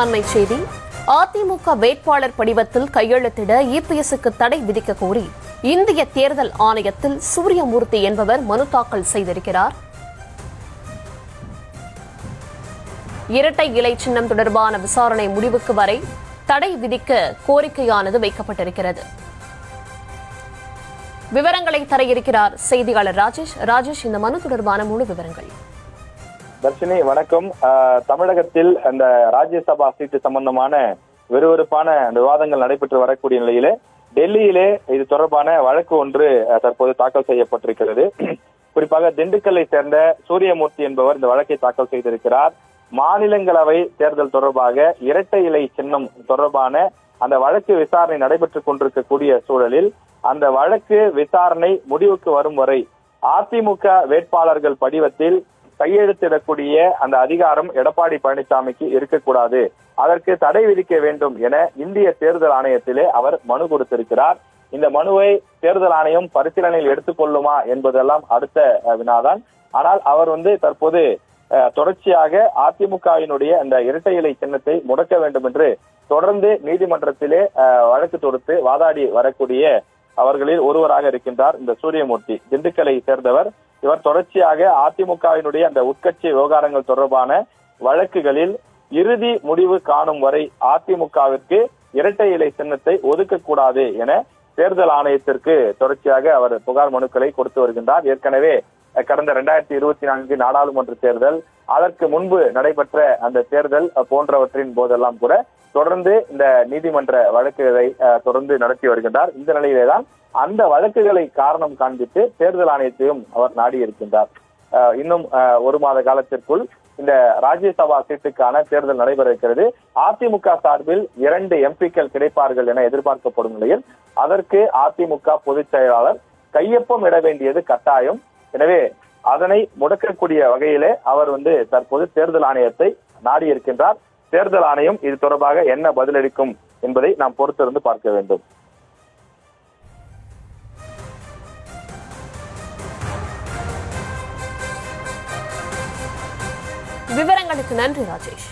அண்மை செய்தி. அதிமுக வேட்பாளர் படிவத்தில் கையெழுத்திட இபிஎஸ்க்கு தடை விதிக்க கோரி இந்திய தேர்தல் ஆணையத்தில் சூரியமூர்த்தி என்பவர் மனு தாக்கல் செய்திருக்கிறார். இரட்டை இலை சின்னம் தொடர்பான விசாரணை முடிவுக்கு வரை தடை விதிக்க கோரிக்கையானது வைக்கப்பட்டிருக்கிறது. விவரங்களை தர இருக்கிறார் செய்தியாளர் ராஜேஷ். ராஜேஷ் இந்த மனு தொடர்பான முழு விவரங்கள். தர்ஷினி வணக்கம். ஆஹ் தமிழகத்தில் அந்த ராஜ்யசபா சீட்டு சம்பந்தமான விறுவிறுப்பான அந்த விவாதங்கள் நடைபெற்று வரக்கூடிய நிலையிலே டெல்லியிலே இது தொடர்பான வழக்கு ஒன்று தற்போது தாக்கல் செய்யப்பட்டிருக்கிறது. குறிப்பாக திண்டுக்கல்லை சேர்ந்த சூரியமூர்த்தி என்பவர் இந்த வழக்கை தாக்கல் செய்திருக்கிறார். மாநிலங்களவை தேர்தல் தொடர்பாக இரட்டை இலை சின்னம் தொடர்பான அந்த வழக்கு விசாரணை நடைபெற்றுக் கொண்டிருக்கக்கூடிய சூழலில் அந்த வழக்கு விசாரணை முடிவுக்கு வரும் வரை அதிமுக வேட்பாளர்கள் படிவத்தில் கையெழுத்திடக்கூடிய அந்த அதிகாரம் எடப்பாடி பழனிசாமிக்கு இருக்கக்கூடாது. அதற்கு தடை விதிக்க வேண்டும் என இந்திய தேர்தல் ஆணையத்திலே அவர் மனு கொடுத்திருக்கிறார். இந்த மனுவை தேர்தல் ஆணையம் பரிசீலனையில் எடுத்துக்கொள்ளுமா என்பதெல்லாம் அடுத்த வினாதான். ஆனால் அவர் வந்து தற்போது தொடர்ச்சியாக அதிமுகவினுடைய அந்த இரட்டை இலை சின்னத்தை முடக்க வேண்டும் என்று தொடர்ந்து நீதிமன்றத்திலே அஹ், வழக்கு தொடுத்து வாதாடி வரக்கூடிய அவர்களில் ஒருவராக இருக்கின்றார் இந்த சூரியமூர்த்தி. திண்டுக்கலை சேர்ந்தவர் இவர் தொடர்ச்சியாக அதிமுகவினுடைய அந்த உட்கட்சி விவகாரங்கள் தொடர்பான வழக்குகளில் இறுதி முடிவு காணும் வரை அதிமுகவிற்கு இரட்டை இலை சின்னத்தை ஒதுக்கக்கூடாது என தேர்தல் ஆணையத்திற்கு தொடர்ச்சியாக அவர் புகார் மனுக்களை கொடுத்து வருகின்றார். ஏற்கனவே கடந்த இரண்டாயிரத்தி இருபத்தி நான்கு நாடாளுமன்ற தேர்தல் அதற்கு முன்பு நடைபெற்ற அந்த தேர்தல் போன்றவற்றின் போதெல்லாம் கூட தொடர்ந்து இந்த நீதிமன்ற வழக்குகளை அஹ், தொடர்ந்து நடத்தி வருகின்றார். இந்த நிலையிலேதான் அந்த வழக்குகளை காரணம் காண்பித்து தேர்தல் ஆணையத்தையும் அவர் நாடி இருக்கின்றார் அஹ், இன்னும் ஒரு மாத காலத்திற்குள் இந்த ராஜ்யசபா சீட்டுக்கான தேர்தல் நடைபெற இருக்கிறது. அதிமுக சார்பில் இரண்டு எம்பிக்கள் கிடைப்பார்கள் என எதிர்பார்க்கப்படும் நிலையில் அதற்கு அதிமுக பொதுச் செயலாளர் கையொப்பம் இட வேண்டியது கட்டாயம். எனவே அதனை முடக்கக்கூடிய வகையிலே அவர் வந்து தற்போது தேர்தல் ஆணையத்தை நாடி இருக்கின்றார் தேர்தல் ஆணையம் இது தொடர்பாக என்ன பதிலளிக்கும் என்பதை நாம் பொறுத்திருந்து பார்க்க வேண்டும். விவரங்களுக்கு நன்றி ராஜேஷ்.